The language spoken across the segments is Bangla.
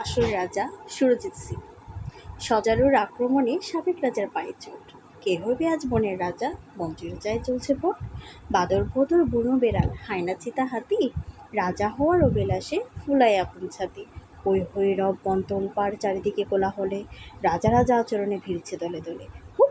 আসল রাজা সুরজিৎ সিং। সজারুর আক্রমণে সাবেক রাজার পায়ে চোট। কে হবে আজ বনের রাজা? মন্ত্রীর যায় চলছে ভোট। বাদর ভদর বুনো বেড়াল, হায়না চিতা হাতি। রাজা হওয়ার অবিলাসে ফুলায় আপন ছাতি। ওই হৈরব রব বন্তল পার চারিদিকে কোলাহলে। রাজা রাজা আচরণে ভিড়ছে দলে দলে।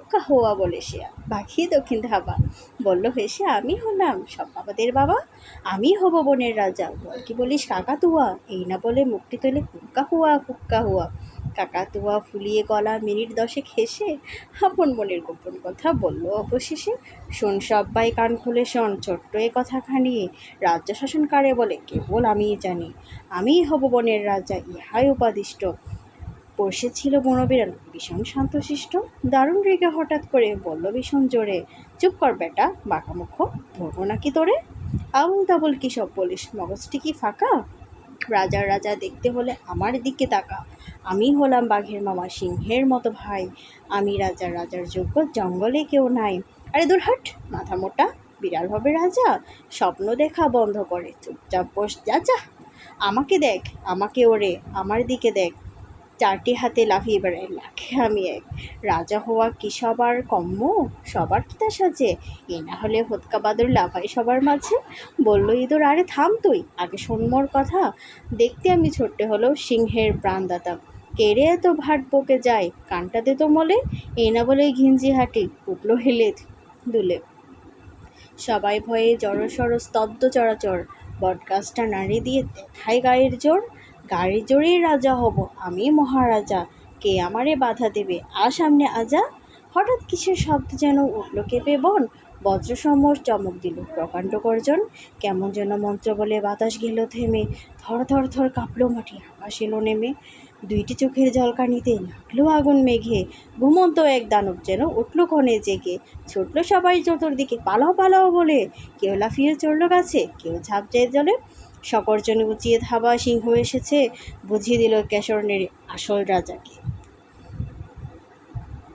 হুক্কা হোয়া বলে সে বাঘিয়ে দক্ষিণ ধাবা। বলল হেসে আমি হলাম সব বাবাদের বাবা। আমি হব বনের রাজা। বল কি বলিস, কাকাতুয়া? এই না বলে মুক্তি তোলে হুক্কা হুয়া হুক্কা হুয়া। কাকাতুয়া ফুলিয়ে গলা মিনিট দশেক হেসে আপন মনের গোপন কথা বলল অবশেষে। শোন সব্বাই কান খুলে শোন, ছোট্ট এ কথা খানিয়ে রাজ্য শাসন কারে বলে? কেবল আমিই জানি। আমিই হব বনের রাজা, ইহাই উপাদিষ্ট। পড়শে ছিল বনবিড়াল ভীষণ শান্তশিষ্ট। দারুণ রেগে হঠাৎ করে বলল, ভীষণ জোরে। চুপ কর বেটা বাঁকা মুখ ধরবো নাকি তোরে? আবুল তাবুল কী সব বলিস? মগজটি কি ফাঁকা? রাজার রাজা দেখতে হলে আমার দিকে তাকা। আমি হলাম বাঘের মামা সিংহের মতো ভাই। আমি রাজার রাজার যোগ্য, জঙ্গলে কেউ নাই। আরে দূর হাট, মাথা মোটা, বিড়াল হবে রাজা। স্বপ্ন দেখা বন্ধ করে। চুপচাপ বস, যা যা। আমাকে দেখ আমাকে ওরে আমার দিকে দেখ। চারটি হাতে লাফিয়ে বেড়াই লাখে আমি এক রাজা হওয়া কি সবার কম্য সবার কি তা সাজে? এ না হলে হতকা বাদর লাফাই সবার মাঝে? বলল ইঁদুর, আরে, থাম তুই। আগে শোন মোর কথা। দেখতে আমি ছোট্ট হলেও সিংহের প্রাণদাতা। কেড়ে এত ভাট বকে যায়? কানটা দে তো মলে। এ না বলে ঘিঞ্জি হাঁটি। উঠল হেলে দুলে। সবাই ভয়ে জড়সড় স্তব্ধ চরাচর। বটগাছটা নাড়ি দিয়ে দেখায় গায়ের জোর। গাড়ির জোরেই রাজা হব, আমি মহারাজা। কে আমারে বাধা দেবে? আ সামনে আজা। হঠাৎ কিসের শব্দ যেন উঠল কেঁপে বন। বজ্রসম চমক দিল, প্রকাণ্ড গর্জন। কেমন যেন মন্ত্র বলে বাতাস গেল থেমে। থর থর থর কাঁপলো মাটি, আকাশ এলো নেমে। দুইটি চোখের জলকানিতে লাগল আগুন মেঘে। ঘুমন্ত এক দানব যেন উঠল ক্ষণে জেগে। ছুটলো সবাই চতুর্দিকে, পালাও পালাও বলে। কেউ লাফিয়ে চড়লো গাছে, কেউ ঝাঁপ জলে। সকর্জনে উঁচিয়ে ধাবা সিংহ এসেছে বুঝিয়ে দিল কেশরণের আসল রাজাকে।